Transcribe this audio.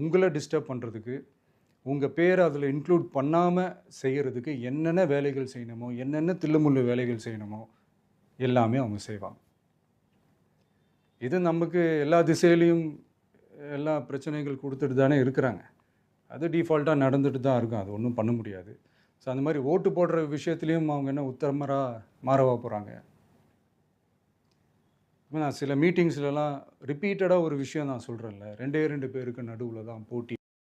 உங்களை டிஸ்டர்ப் பண்ணுறதுக்கு உங்கள் பேரை அதில் இன்க்ளூட் பண்ணாமல் செய்கிறதுக்கு என்னென்ன வேலைகள் செய்யணுமோ என்னென்ன தில்லுமுள்ளு வேலைகள் செய்யணுமோ எல்லாமே அவங்க செய்வாங்க. இது நமக்கு எல்லா திசையிலையும் எல்லா பிரச்சனைகள் கொடுத்துட்டு தானே இருக்கிறாங்க. அது டிஃபால்ட்டாக நடந்துட்டு தான் இருக்கும். அது ஒன்றும் பண்ண முடியாது. ஸோ அந்த மாதிரி ஓட்டு போடுற விஷயத்துலேயும் அவங்க என்ன உத்தரமராக மாறவா போகிறாங்க இப்போ நான் சில மீட்டிங்ஸ்லலாம் ரிப்பீட்டடாக ஒரு விஷயம் நான் சொல்கிறேன்ல ரெண்டே ரெண்டு பேருக்கு நடுவில் தான் போட்டி.